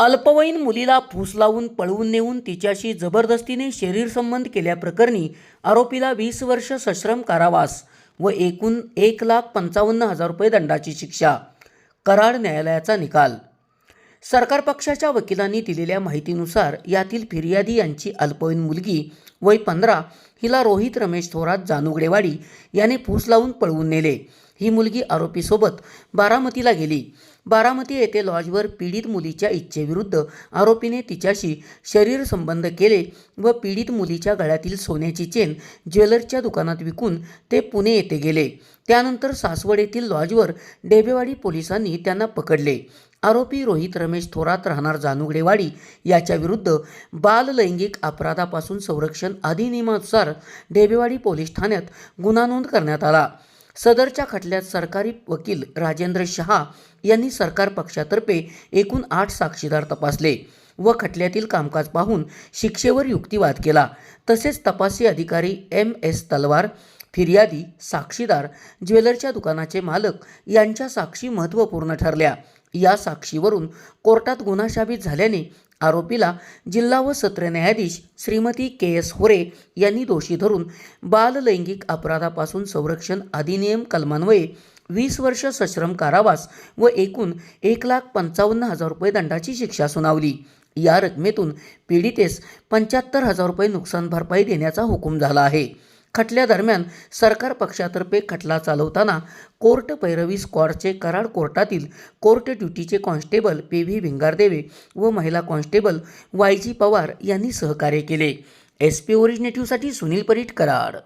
अल्पवयीन मुलीला फूस लावून पळवून नेऊन तिच्याशी जबरदस्तीने शरीर संबंध केल्याप्रकरणी आरोपीला वीस वर्ष सश्रम कारावास व एकूण एक लाख पंचावन्न हजार रुपये दंडाची शिक्षा. कराड न्यायालयाचा निकाल. सरकार पक्षाच्या वकिलांनी दिलेल्या माहितीनुसार यातील फिर्यादी यांची अल्पवयीन मुलगी वय पंधरा हिला रोहित रमेश थोरात जानुगडेवाडी याने फूस लावून पळवून नेले. ही मुलगी आरोपीसोबत बारामतीला गेली. बारामती येथे लॉजवर पीडित मुलीच्या इच्छेविरुद्ध आरोपीने तिच्याशी शरीर संबंध केले व पीडित मुलीच्या गळ्यातील सोन्याची चेन ज्वेलर्सच्या दुकानात विकून ते पुणे येथे गेले. त्यानंतर सासवड येथील लॉजवर डेबेवाडी पोलिसांनी त्यांना पकडले. आरोपी रोहित रमेश थोरात राहणार जानुगडेवाडी याच्याविरुद्ध बाल लैंगिक अपराधापासून संरक्षण अधिनियमानुसार डेबेवाडी पोलीस ठाण्यात गुन्हा नोंद करण्यात आला. सदरच्या खटल्यात सरकारी वकील राजेंद्र शहा यांनी सरकार पक्षातर्फे एकूण आठ साक्षीदार तपासले व खटल्यातील कामकाज पाहून शिक्षेवर युक्तिवाद केला. तसेच तपासी अधिकारी एम एस तलवार फिर्यादी साक्षीदार ज्वेलरच्या दुकानाचे मालक यांच्या साक्षी महत्त्वपूर्ण ठरल्या. या साक्षीवरून कोर्टात गुन्हा शाबित झाल्याने आरोपीला जिल्हा व सत्र न्यायाधीश श्रीमती के एस होरे यांनी दोषी धरून बाल लैंगिक अपराधापासून संरक्षण अधिनियम कलमान्वये वीस वर्ष सश्रम कारावास व एकूण एक लाख पंचावन्न हजार रुपये दंडाची शिक्षा सुनावली. या रकमेतून पीडितेस पंच्याहत्तर हजार रुपये नुकसान भरपाई देण्याचा हुकूम झाला आहे. खटल्यादरम्यान सरकार पक्षातर्फे खटला चालवताना कोर्ट पैरवी स्क्वॉडचे कराड कोर्टातील कोर्ट ड्युटीचे कॉन्स्टेबल पी व्ही भिंगारदेवे व महिला कॉन्स्टेबल वाय जी पवार यांनी सहकार्य केले. एस पी ओरिजिनेटिव्हसाठी सुनील परीट कराड.